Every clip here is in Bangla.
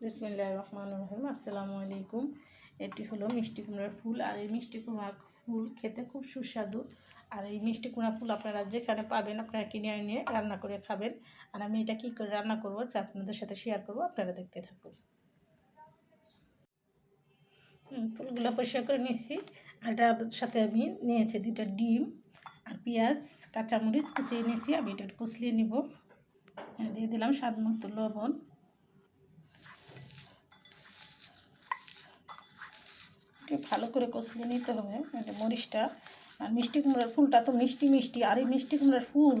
বিসমিল্লাহ রহমান রহিম আসসালামু আলাইকুম এটি হলো মিষ্টি কুমড়ার ফুল। আর এই মিষ্টি কুমড়া ফুল খেতে খুব সুস্বাদু। আর এই মিষ্টি কুমড়া ফুল আপনারা যেখানে পাবেন আপনারা কিনে এনে রান্না করে খাবেন। আর আমি এটা কী করে রান্না করব এটা আপনাদের সাথে শেয়ার করব। আপনারা দেখতে থাকুন। ফুলগুলো পরিষ্কার করে নিচ্ছি আর এটার সাথে আমি নিয়েছি দুটো ডিম আর পেঁয়াজ কাঁচামরিচ কুচিয়ে নিয়েছি। আমি এটা কুচলিয়ে নিব। হ্যাঁ, দিয়ে দিলাম স্বাদ মতো লবণ একটু ভালো করে কষলে নিতে হবে মরিচটা আর মিষ্টি কুমড়ার ফুলটা তো মিষ্টি মিষ্টি। আর এই মিষ্টি কুমড়ার ফুল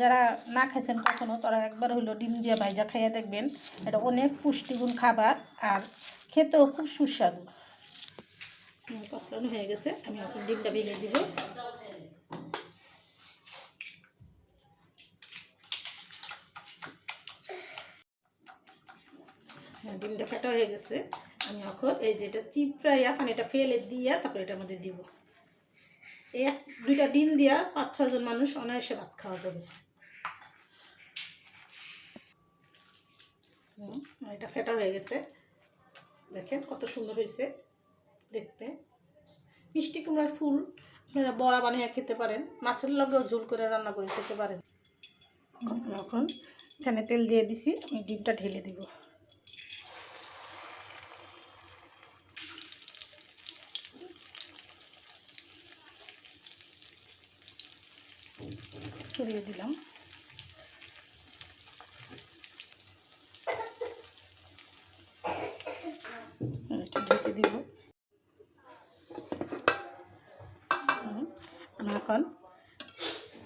যারা না খাইছেন কখনো, তারা একবার হইল ডিম দিয়ে ভাইজা খাইয়া দেখবেন, এটা অনেক পুষ্টিগুণ খাবার আর খেতেও খুব সুস্বাদু। কষলানো হয়ে গেছে, আমি এখন ডিমটা ভেঙে দিব। হ্যাঁ ডিমটা ফেটা হয়ে গেছে। আমি এখন এই যেটা চিপড়াইয়া মানে এটা ফেলে দিয়া তারপরে এটার মধ্যে দিব। এক, দুইটা ডিম দিয়া পাঁচ ছজন মানুষ অনায়াসে ভাত খাওয়া যাবে। এটা ফেটা হয়ে গেছে। দেখেন কত সুন্দর হয়েছে দেখতে। মিষ্টি কুমড়ার ফুল আপনারা বড়া বানিয়ে খেতে পারেন, মাছের লগেও ঝোল করে রান্না করে খেতে পারেন। এখন এখানে তেল দিয়ে দিছি, আমি ডিমটা ঢেলে দিব। ছড়িয়ে দিলাম। একটু ঢেকে দিব। আমি এখন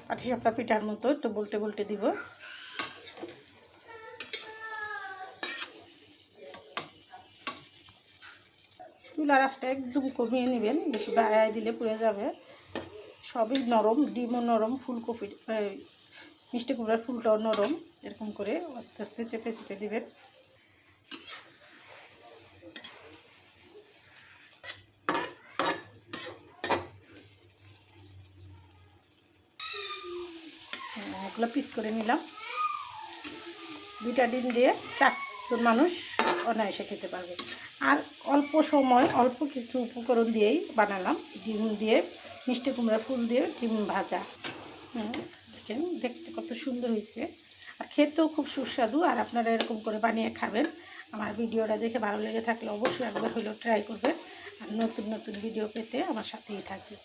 পাটিসাপটা পিঠার মতো একটু বলতে বলতে দিব। চুলার আঁচটা একদম কমিয়ে নেবেন, বেশি বাড়ায় দিলে পুড়ে যাবে। সবই নরম, ডিমও নরম, ফুলকপি মিষ্টি কুমড়ার ফুলটাও নরম, এরকম করে আস্তে আস্তে চেপে চেপে দিবেন। এগুলো পিস করে নিলাম। দুইটা ডিম দিয়ে চারজন মানুষ অনায়াসে খেতে পারবে। আর অল্প সময় অল্প কিছু উপকরণ দিয়েই বানালাম। ডিম দিয়ে মিষ্টি কুমড়া ফুল দিয়ে ডিম ভাজা। হুম, দেখেন দেখতে কত সুন্দর হয়েছে। আর খেতেও খুব সুস্বাদু আর আপনারা এরকম করে বানিয়ে খাবেন। আমার ভিডিওটা দেখে ভালো লেগে থাকলে অবশ্যই একবার হলেও ট্রাই করবেন। আর নতুন নতুন ভিডিও পেতে আমার সাথেই থাকবে